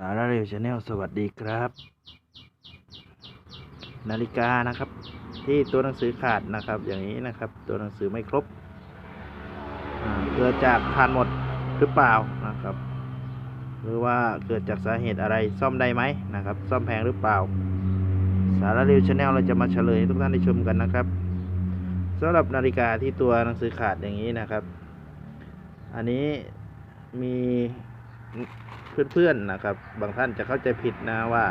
สาระเร็วชาแนลสวัสดีครับ นาฬิกานะครับ ที่ตัวหนังสือขาดนะครับ อย่างนี้นะครับ ตัวหนังสือไม่ครบเกิดจากทานหมดหรือเปล่านะครับ หรือว่าเกิดจากสาเหตุอะไรซ่อมได้ไหมนะครับ ซ่อมแพงหรือเปล่า สาระเร็วชาแนลเราจะมาเฉลยให้ทุกท่านได้ชมกันนะครับสำหรับนาฬิกาที่ตัวหนังสือขาดอย่างนี้นะครับ อันนี้มี เพื่อนๆนะครับ บางท่านจะเข้าใจผิดนะว่า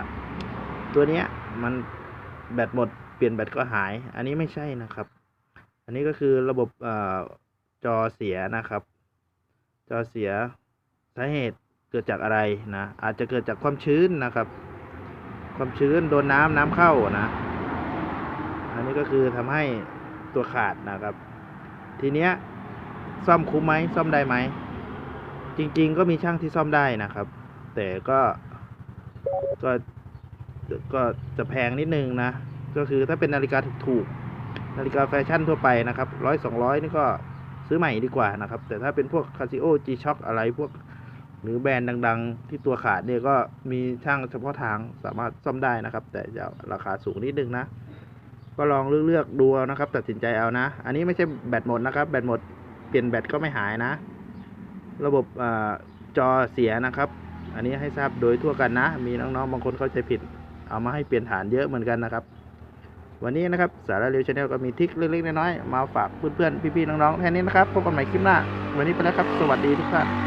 ตัวเนี้ยมันแบตหมดเปลี่ยนแบตก็หาย อันนี้ไม่ใช่นะครับ อันนี้ก็คือระบบอจอเสียนะครับ จอเสียสาเหตุเกิดจากอะไรนะ อาจจะเกิดจากความชื้นนะครับ ความชื้นโดนน้ำน้ำเข้านะ อันนี้ก็คือทำให้ตัวขาดนะครับ ทีเนี้ยซ่อมคุ้มไหมซ่อมได้ไหม จริง ๆ ก็มีช่างที่ซ่อมได้นะครับ แต่ก็ก็ก็จะแพงนิดนึงนะ ก็คือถ้าเป็นนาฬิกาถูกๆนาฬิกาแฟชั่นทั่วไปนะครับร้อยสองร้อยนี่ก็ซื้อใหม่ดีกว่านะครับ แต่ถ้าเป็นพวก Casio G-Shock อะไรพวก หรือแบรนด์ดัง ๆ ที่ตัวขาดเนี่ยก็มีช่างเฉพาะทางสามารถซ่อมได้นะครับ แต่จะราคาสูงนิดนึงนะ ก็ลองเลือกๆดูเอานะครับ ตัดสินใจเอานะ อันนี้ไม่ใช่แบตหมดนะครับ แบตหมดเปลี่ยนแบตก็ไม่หายนะ ระบบอจอเสียนะครับ อันนี้ให้ทราบโดยทั่วกันนะ มีน้องๆบางคนเข้าใจผิด เอามาให้เปลี่ยนฐานเยอะเหมือนกันนะครับ วันนี้นะครับสาระเร็วชาแนลก็มีทิคเล็กๆน้อยๆมาฝากเพื่อนๆพี่ๆน้องๆแค่นี้นะครับพบกันใหม่คลิปหน้า วันนี้ไปแล้วครับ สวัสดีทุกท่าน